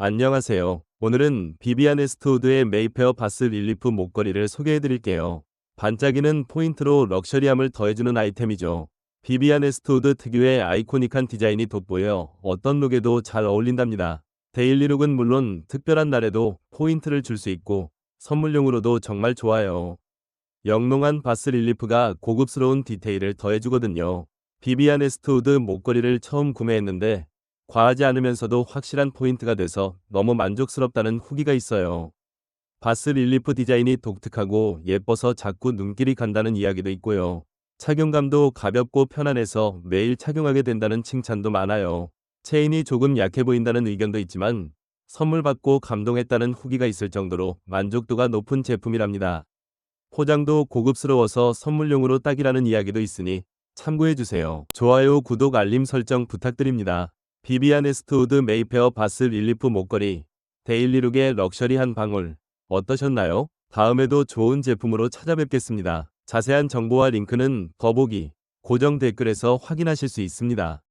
안녕하세요. 오늘은 비비안 에스트우드의 메이페어 바스 릴리프 목걸이를 소개해 드릴게요. 반짝이는 포인트로 럭셔리함을 더해주는 아이템이죠. 비비안 에스트우드 특유의 아이코닉한 디자인이 돋보여 어떤 룩에도 잘 어울린답니다. 데일리룩은 물론 특별한 날에도 포인트를 줄 수 있고 선물용으로도 정말 좋아요. 영롱한 바스 릴리프가 고급스러운 디테일을 더해주거든요. 비비안 에스트우드 목걸이를 처음 구매했는데 과하지 않으면서도 확실한 포인트가 돼서 너무 만족스럽다는 후기가 있어요. 바스 릴리프 디자인이 독특하고 예뻐서 자꾸 눈길이 간다는 이야기도 있고요. 착용감도 가볍고 편안해서 매일 착용하게 된다는 칭찬도 많아요. 체인이 조금 약해 보인다는 의견도 있지만 선물 받고 감동했다는 후기가 있을 정도로 만족도가 높은 제품이랍니다. 포장도 고급스러워서 선물용으로 딱이라는 이야기도 있으니 참고해주세요. 좋아요, 구독, 알림 설정 부탁드립니다. 비비안 에스트우드 메이페어 바스 릴리프 목걸이 데일리룩의 럭셔리한 방울 어떠셨나요? 다음에도 좋은 제품으로 찾아뵙겠습니다. 자세한 정보와 링크는 더보기 고정 댓글에서 확인하실 수 있습니다.